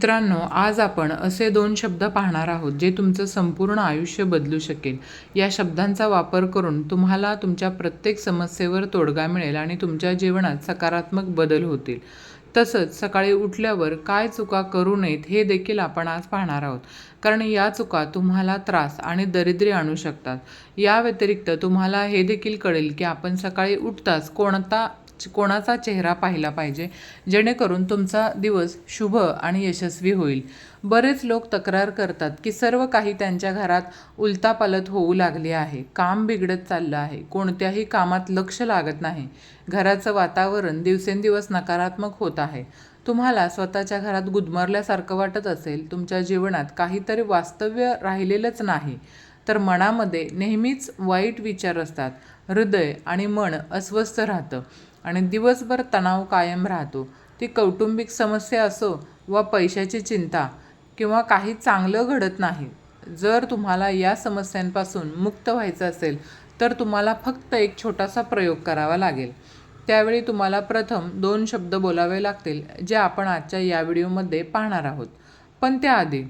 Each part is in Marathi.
मित्रांनो आज आपण असे दोन शब्द पाहणार आहोत जे तुमचं संपूर्ण आयुष्य बदलू शकेल. या शब्दांचा वापर करून तुम्हाला तुमच्या प्रत्येक समस्येवर तोडगा मिळेल आणि तुमच्या जीवनात सकारात्मक बदल होतील. तसंच सकाळी उठल्यावर काय चुका करू नयेत हे देखील आपण आज पाहणार आहोत. कारण या चुका तुम्हाला त्रास आणि दरिद्री आणू शकतात. या व्यतिरिक्त तुम्हाला हे देखील कळेल की आपण सकाळी उठताच कोणता कोणाचा चेहरा पाहिला पाहिजे. जेणेकरून तुमचा दिवस शुभ आणि यशस्वी होईल. बरेच लोक तक्रार करतात की सर्व काही त्यांच्या घरात उलतापालत होऊ लागले आहे. काम बिघडत चाललं आहे. कोणत्याही कामात लक्ष लागत नाही. घराचं वातावरण दिवसेंदिवस नकारात्मक होत आहे. तुम्हाला स्वतःच्या घरात गुदमरल्यासारखं वाटत असेल तुमच्या जीवनात काहीतरी वास्तव्य राहिलेलंच नाही. तर मनामध्ये नेहमीच वाईट विचार असतात. हृदय आणि मन अस्वस्थ राहतं. आणि दिवसभर तणाव कायम राहतो. ती कौटुंबिक समस्या असो वा पैशाची चिंता किंवा काही चांगलं घडत नाही. जर तुम्हाला या समस्यांपासून मुक्त व्हायचं असेल तर तुम्हाला फक्त एक छोटासा प्रयोग करावा लागेल. त्यावेळी तुम्हाला प्रथम दोन शब्द बोलावे लागतील जे आपण आजच्या या व्हिडिओमध्ये पाहणार आहोत. पण त्याआधी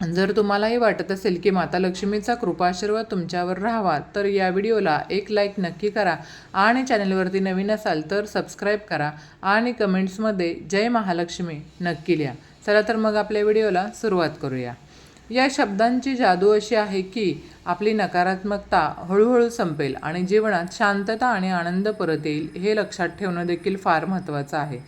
जर तुम्हालाही वाटत असेल की माता लक्ष्मीचा कृपाशीर्वाद तुमच्यावर राहावा तर या व्हिडिओला एक लाईक नक्की करा आणि चॅनलवरती नवीन असाल तर सबस्क्राईब करा आणि कमेंट्समध्ये जय महालक्ष्मी नक्की लिहा. चला तर मग आपल्या व्हिडिओला सुरुवात करूया. या शब्दांची जादू अशी आहे की आपली नकारात्मकता हळूहळू संपेल आणि जीवनात शांतता आणि आनंद परत येईल हे लक्षात ठेवणं देखील फार महत्त्वाचं आहे.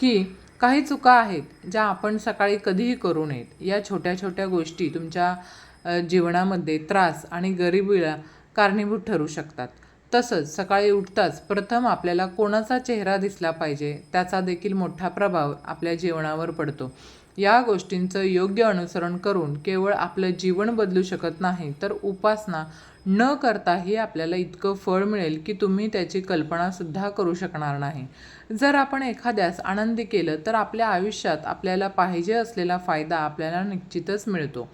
की काही चुका आहेत ज्या आपण सकाळी कधीही करू नयेत. या छोट्या छोट्या गोष्टी तुमच्या जीवनामध्ये त्रास आणि गरिबीला कारणीभूत ठरू शकतात. तसंच सकाळी उठताच प्रथम आपल्याला कोणाचा चेहरा दिसला पाहिजे त्याचा देखील मोठा प्रभाव आपल्या जीवनावर पडतो. या गोष्टींचं योग्य अनुसरण करून केवळ आपलं जीवन बदलू शकत नाही तर उपासना न करताही आपल्याला इतकं फळ मिळेल की तुम्ही त्याची कल्पनासुद्धा करू शकणार नाही. जर आपण एखाद्यास आनंदी केलं तर आपल्या आयुष्यात आपल्याला पाहिजे असलेला फायदा आपल्याला निश्चितच मिळतो.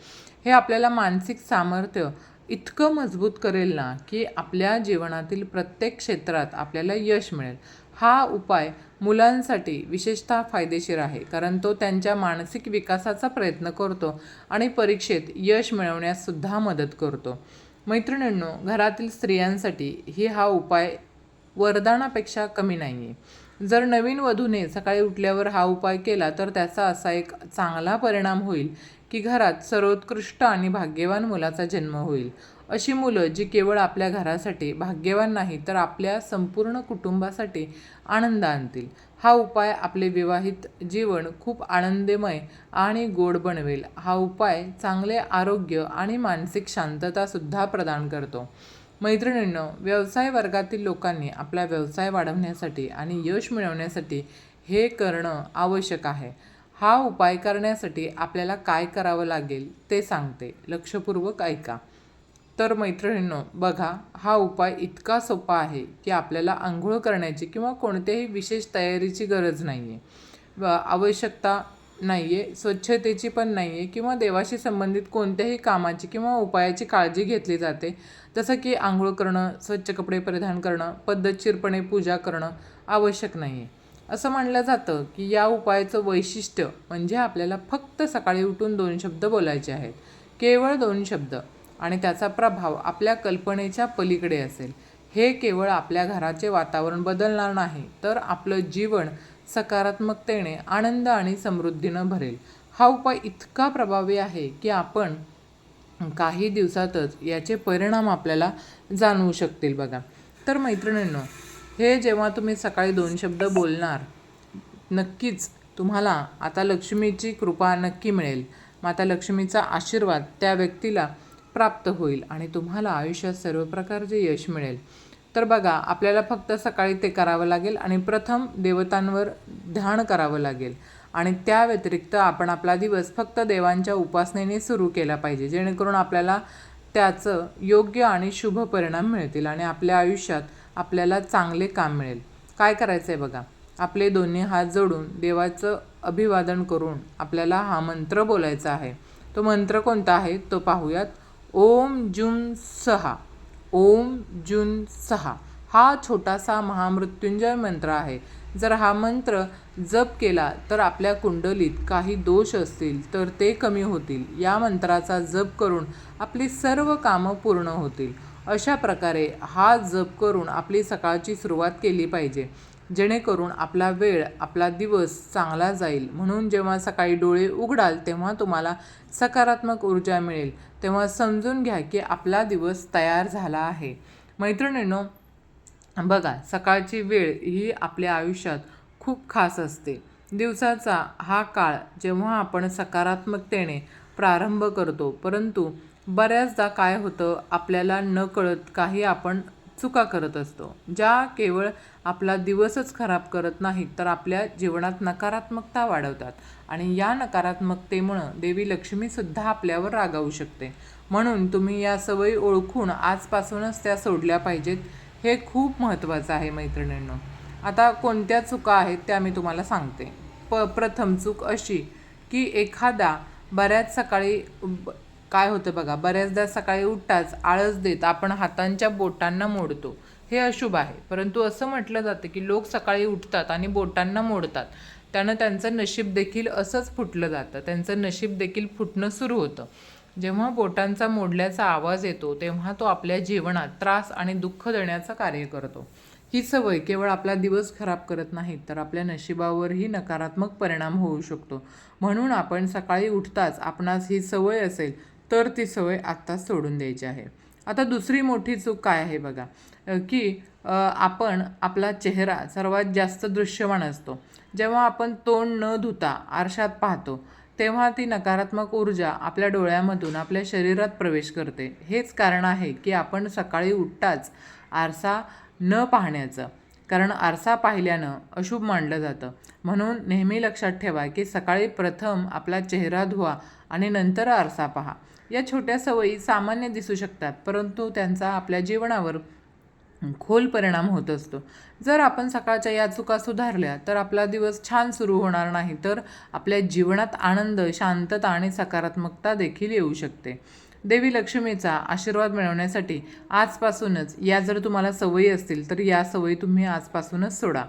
हे आपल्याला मानसिक सामर्थ्य इतकं मजबूत करेल ना की आपल्या जीवनातील प्रत्येक क्षेत्रात आपल्याला यश मिळेल. हा उपाय मुलांसाठी विशेषतः फायदेशीर आहे कारण तो त्यांच्या मानसिक विकासाचा प्रयत्न करतो आणि परीक्षेत यश मिळवण्यास सुद्धा मदत करतो. मैत्रिणींनो घरातील स्त्रियांसाठी ही हा उपाय वरदानापेक्षा कमी नाही आहे जर नवीन वधूने सकाळी उठल्यावर हा उपाय केला तर त्याचा असा एक चांगला परिणाम होईल की घरात सर्वोत्कृष्ट आणि भाग्यवान मुलाचा जन्म होईल. अशी मुलं जी केवळ आपल्या घरासाठी भाग्यवान नाही तर आपल्या संपूर्ण कुटुंबासाठी आनंद आणतील. हा उपाय आपले विवाहित जीवन खूप आनंदमय आणि गोड बनवेल. हा उपाय चांगले आरोग्य आणि मानसिक शांततासुद्धा प्रदान करतो. मैत्रिणींनो व्यवसाय वर्गातील लोकांनी आपला व्यवसाय वाढवण्यासाठी आणि यश मिळवण्यासाठी हे करणं आवश्यक आहे. हा उपाय करण्यासाठी आपल्याला काय करावं लागेल ते सांगते. लक्षपूर्वक ऐका. तर मैत्रिणींनो बघा हा उपाय इतका सोपा आहे की आपल्याला आंघोळ करण्याची किंवा कोणत्याही विशेष तयारीची गरज नाही आहे आवश्यकता नाही आहे स्वच्छतेची पण नाही आहे किंवा देवाशी संबंधित कोणत्याही कामाची किंवा उपायाची काळजी घेतली जाते. जसं की आंघोळ करणं स्वच्छ कपडे परिधान करणं पद्धतशीरपणे पूजा करणं आवश्यक नाही आहे असं म्हणलं जातं की या उपायाचं वैशिष्ट्य म्हणजे आपल्याला फक्त सकाळी उठून दोन शब्द बोलायचे आहेत. केवळ दोन शब्द. आणि त्याचा प्रभाव आपल्या कल्पनेच्या पलीकडे असेल. हे केवळ आपल्या घराचे वातावरण बदलणार नाही तर आपलं जीवन सकारात्मकतेने आनंद आणि समृद्धीनं भरेल. हा उपाय इतका प्रभावी आहे की आपण काही दिवसातच याचे परिणाम आपल्याला जाणवू शकतील बघा. तर मैत्रिणींनो हे जेव्हा तुम्ही सकाळी दोन शब्द बोलणार नक्कीच तुम्हाला आता लक्ष्मीची कृपा नक्की मिळेल. माता लक्ष्मीचा आशीर्वाद त्या व्यक्तीला प्राप्त होईल आणि तुम्हाला आयुष्यात सर्व प्रकारचे यश मिळेल. तर बघा आपल्याला फक्त सकाळी ते करावं लागेल आणि प्रथम देवतांवर ध्यान करावं लागेल. आणि त्या व्यतिरिक्त आपण आपला दिवस फक्त देवांच्या उपासनेने सुरू केला पाहिजे जेणेकरून आपल्याला त्याचं योग्य आणि शुभ परिणाम मिळतील आणि आपल्या आयुष्यात आपल्याला चांगले काम मिळेल. काय करायचं आहे बघा आपले दोन्ही हात जोडून देवाचं अभिवादन करून आपल्याला हा मंत्र बोलायचा आहे. तो मंत्र कोणता आहे? तो पाहूयात. ओम जुन सहा. ओम जून सहा. हा छोटासा महामृत्युंजय मंत्र आहे. जर हा मंत्र जप केला तर आपल्या कुंडलीत काही दोष असतील तर ते कमी होतील. या मंत्राचा जप करून आपली सर्व कामं पूर्ण होतील. अशा प्रकारे हा जप करून आपली सकाळची सुरुवात केली पाहिजे. जेणेकरून आपला वेळ आपला दिवस चांगला जाईल. म्हणून जेव्हा सकाळी डोळे उघडाल तेव्हा तुम्हाला सकारात्मक ऊर्जा मिळेल. तेव्हा समजून घ्या की आपला दिवस तयार झाला आहे. मैत्रिणींनो बघा सकाळची वेळ ही आपल्या आयुष्यात खूप खास असते. दिवसाचा हा काळ जेव्हा आपण सकारात्मकतेने प्रारंभ करतो परंतु बऱ्याचदा काय होतं आपल्याला न कळत काही आपण चुका करत असतो. ज्या केवळ आपला दिवसच खराब करत नाहीत तर आपल्या जीवनात नकारात्मकता वाढवतात. आणि या नकारात्मकतेमुळं देवी लक्ष्मीसुद्धा आपल्यावर रागावू शकते. म्हणून तुम्ही या सवयी ओळखून आजपासूनच त्या सोडल्या पाहिजेत हे खूप महत्त्वाचं आहे मैत्रिणींनो. आता कोणत्या चुका आहेत त्या मी तुम्हाला सांगते. प प्रथम चूक अशी की एखादा बऱ्याच सकाळी ब- काय होतं बघा बऱ्याचदा सकाळी उठताच आळस देत आपण हातांच्या बोटांना मोडतो. हे अशुभ आहे. परंतु असं म्हटलं जातं की लोक सकाळी उठतात आणि बोटांना मोडतात. त्यानं त्यांचं नशीब देखील असंच फुटलं जातं. त्यांचं नशीब देखील फुटणं सुरू होतं. जेव्हा बोटांचा मोडल्याचा आवाज येतो तेव्हा तो आपल्या जीवनात त्रास आणि दुःख देण्याचं कार्य करतो. ही सवय केवळ आपला दिवस खराब करत नाही तर आपल्या नशिबावरही नकारात्मक परिणाम होऊ शकतो. म्हणून आपण सकाळी उठताच आपणास ही सवय असेल तर ती सवय आत्ताच सोडून द्यायची आहे. आता दुसरी मोठी चूक काय आहे बघा? की आपण आपला चेहरा सर्वात जास्त दृश्यमान असतो. जेव्हा आपण तोंड न धुता आरशात पाहतो तेव्हा ती नकारात्मक ऊर्जा आपल्या डोळ्यामधून आपल्या शरीरात प्रवेश करते. हेच कारण आहे की आपण सकाळी उठताच आरसा न पाहण्याचं कारण आरसा पाहिल्यानं अशुभ मानलं जातं. म्हणून नेहमी लक्षात ठेवा की सकाळी प्रथम आपला चेहरा धुवा आणि नंतर आरसा पहा. या छोट्या सवयी सामान्य दिसू शकतात परंतु त्यांचा आपल्या जीवनावर खोल परिणाम होत असतो. जर आपण सकाळच्या या चुका सुधारल्या तर आपला दिवस छान सुरू होणार नाही तर आपल्या जीवनात आनंद शांतता आणि सकारात्मकता देखील येऊ शकते. देवी लक्ष्मीचा आशीर्वाद मिळवण्यासाठी आजपासूनच या जर तुम्हाला सवयी असतील तर या सवयी तुम्ही आजपासूनच सोडा.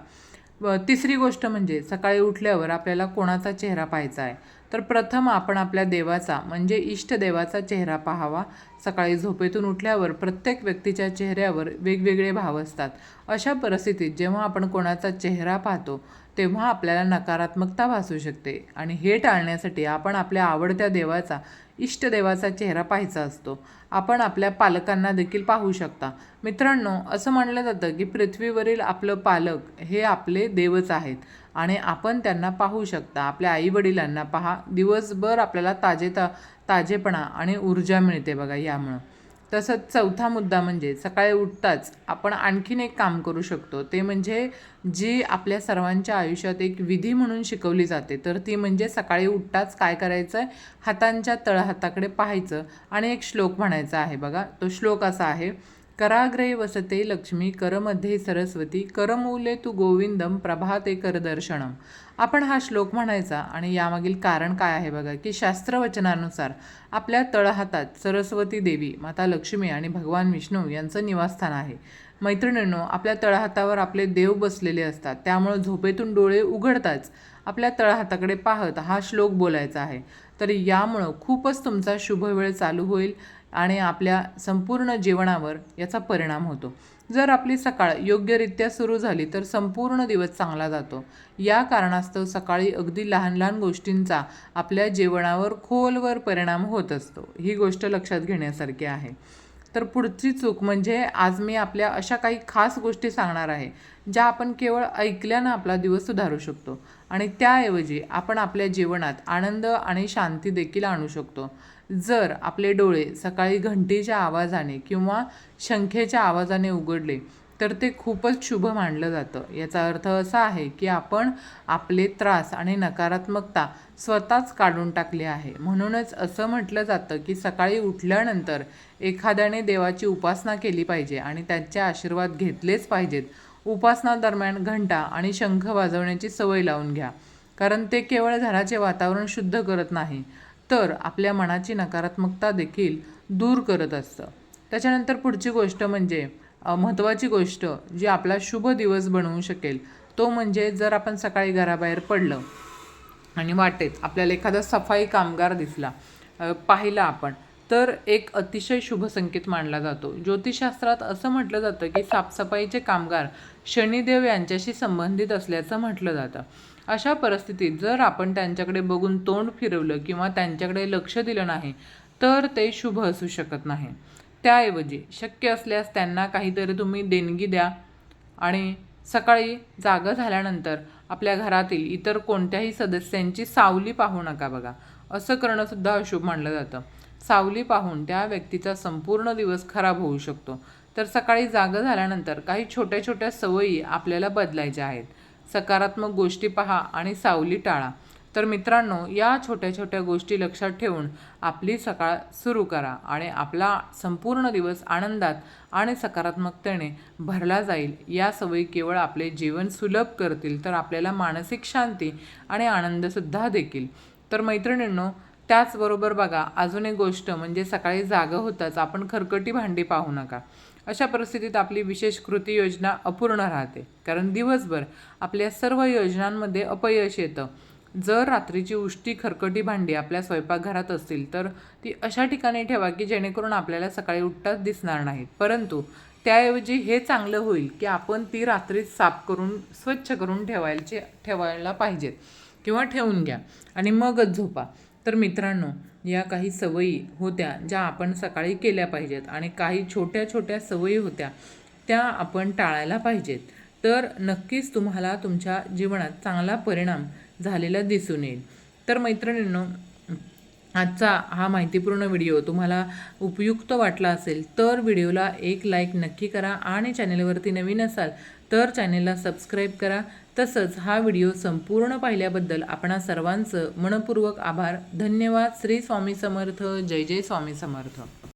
व तिसरी गोष्ट म्हणजे सकाळी उठल्यावर आपल्याला कोणाचा चेहरा पाहायचा आहे? तर प्रथम आपण आपल्या देवाचा म्हणजे इष्टदेवाचा चेहरा पाहावा. सकाळी झोपेतून उठल्यावर प्रत्येक व्यक्तीच्या चेहऱ्यावर वेगवेगळे भाव असतात. अशा परिस्थितीत जेव्हा आपण कोणाचा चेहरा पाहतो तेव्हा आपल्याला नकारात्मकता भासू शकते. आणि हे टाळण्यासाठी आपण आपल्या आवडत्या देवाचा इष्टदेवाचा चेहरा पाहायचा असतो. आपण आपल्या पालकांना देखील पाहू शकता. मित्रांनो असं म्हणलं जातं की पृथ्वीवरील आपलं पालक हे आपले देवच आहेत आणि आपण त्यांना पाहू शकता. आपल्या आईवडिलांना पहा. दिवसभर आपल्याला ताजे ता ताजेपणा आणि ऊर्जा मिळते बघा यामुळं. तसंच चौथा मुद्दा म्हणजे सकाळी उठताच आपण आणखीन एक काम करू शकतो. ते म्हणजे जी आपल्या सर्वांच्या आयुष्यात एक विधी म्हणून शिकवली जाते तर ती म्हणजे सकाळी उठताच काय करायचं आहे हातांच्या तळहाताकडे पाहायचं आणि एक श्लोक म्हणायचा आहे बघा. तो श्लोक असा आहे कराग्रे वसते लक्ष्मी करमध्ये सरस्वती करमूले तू गोविंदम प्रभाते करदर्शनम. आपण हा श्लोक म्हणायचा आणि यामागील कारण काय आहे बघा की शास्त्रवचनानुसार आपल्या तळहातात सरस्वती देवी माता लक्ष्मी आणि भगवान विष्णू यांचं निवासस्थान आहे. मैत्रिणींनो आपल्या तळहातावर आपले देव बसलेले असतात. त्यामुळं झोपेतून डोळे उघडताच आपल्या तळहाताकडे पाहत हा श्लोक बोलायचा आहे. तर यामुळं खूपच तुमचा शुभ वेळ चालू होईल. आणि आपल्या संपूर्ण जीवनावर याचा परिणाम होतो. जर आपली सकाळ योग्यरित्या सुरू झाली तर संपूर्ण दिवस चांगला जातो. या कारणास्तव सकाळी अगदी लहान लहान गोष्टींचा आपल्या जेवणावर खोलवर परिणाम होत असतो. ही गोष्ट लक्षात घेण्यासारखी आहे. तर पुढची चूक म्हणजे आज मी आपल्या अशा काही खास गोष्टी सांगणार आहे ज्या आपण केवळ ऐकल्यानं आपला दिवस सुधारू शकतो आणि त्याऐवजी आपण आपल्या जीवनात आनंद आणि शांती देखील आणू शकतो. जर आपले डोळे सकाळी घंटीच्या आवाजाने किंवा शंखेच्या आवाजाने उघडले तर ते खूपच शुभ मानलं जातं. याचा अर्थ असा आहे की आपण आपले त्रास आणि नकारात्मकता स्वतःच काढून टाकली आहे. म्हणूनच असं म्हटलं जातं की सकाळी उठल्यानंतर एखाद्याने देवाची उपासना केली पाहिजे आणि त्यांचे आशीर्वाद घेतलेच पाहिजेत. उपासना दरम्यान घंटा आणि शंख वाजवण्याची सवय लावून घ्या. कारण ते केवळ घराचे वातावरण शुद्ध करत नाही. तर आपल्या मनाची नकारात्मकता देखील दूर करत असतं. त्याच्यानंतर पुढची गोष्ट म्हणजे महत्त्वाची गोष्ट जी आपला शुभ दिवस बनवू शकेल तो म्हणजे जर आपण सकाळी घराबाहेर पडलं आणि वाटेत आपल्याला एखादा सफाई कामगार दिसला पाहिला आपण तर एक अतिशय शुभ संकेत मानला जातो. ज्योतिषशास्त्रात असं म्हटलं जातं की साफसफाईचे कामगार शनिदेव यांच्याशी संबंधित असल्याचं म्हटलं जातं. अशा परिस्थितीत जर आपण त्यांच्याकडे बघून तोंड फिरवलं किंवा त्यांच्याकडे लक्ष दिलं नाही तर ते शुभ असू शकत नाही. त्याऐवजी शक्य असल्यास त्यांना काहीतरी तुम्ही देणगी द्या आणि सकाळी जागं झाल्यानंतर आपल्या घरातील इतर कोणत्याही सदस्यांची सावली पाहू नका बघा. असं करणंसुद्धा अशुभ मानलं जातं. सावली पाहून त्या व्यक्तीचा संपूर्ण दिवस खराब होऊ शकतो. तर सकाळी जागं झाल्यानंतर काही छोट्या छोट्या सवयी आपल्याला बदलायच्या आहेत. सकारात्मक गोष्टी पहा आणि सावली टाळा. तर मित्रांनो या छोट्या छोट्या गोष्टी लक्षात ठेवून आपली सकाळ सुरू करा आणि आपला संपूर्ण दिवस आनंदात आणि सकारात्मकतेने भरला जाईल. या सवयी केवळ आपले जीवन सुलभ करतील तर आपल्याला मानसिक शांती आणि आनंदसुद्धा देखील. तर मैत्रिणींनो त्याचबरोबर बघा अजून एक गोष्ट म्हणजे सकाळी जागं होताच आपण खरकटी भांडी पाहू नका. अशा परिस्थितीत आपली विशेष कृती योजना अपूर्ण राहते. कारण दिवसभर आपल्या सर्व योजनांमध्ये अपयश येतं. जर रात्रीची उष्टी खरकटी भांडी आपल्या स्वयंपाकघरात असतील तर ती अशा ठिकाणी ठेवा की जेणेकरून आपल्याला सकाळी उठताच दिसणार नाहीत. परंतु त्याऐवजी हे चांगलं होईल की आपण ती रात्रीच साफ करून स्वच्छ करून ठेवायचे ठेवायला पाहिजेत. किंवा ठेवून घ्या. आणि मगच झोपा. तर मित्रांनो या काही सवयी होत्या ज्या आपण सकाळी केल्या पाहिजेत आणि काही छोट्या छोट्या सवयी होत्या त्या आपण टाळायला पाहिजेत. तर नक्कीच तुम्हाला तुमच्या जीवनात चांगला परिणाम झालेला दिसून येईल. तर मैत्रिणींनो आजचा हा माहितीपूर्ण व्हिडिओ तुम्हाला उपयुक्त वाटला असेल तर व्हिडिओला एक लाईक नक्की करा आणि चॅनेलवरती नवीन असाल तर चॅनेलला सबस्क्राईब करा. तसंच हा व्हिडिओ संपूर्ण पाहिल्याबद्दल आपणा सर्वांचं मनपूर्वक आभार. धन्यवाद. श्री स्वामी समर्थ. जय जय स्वामी समर्थ.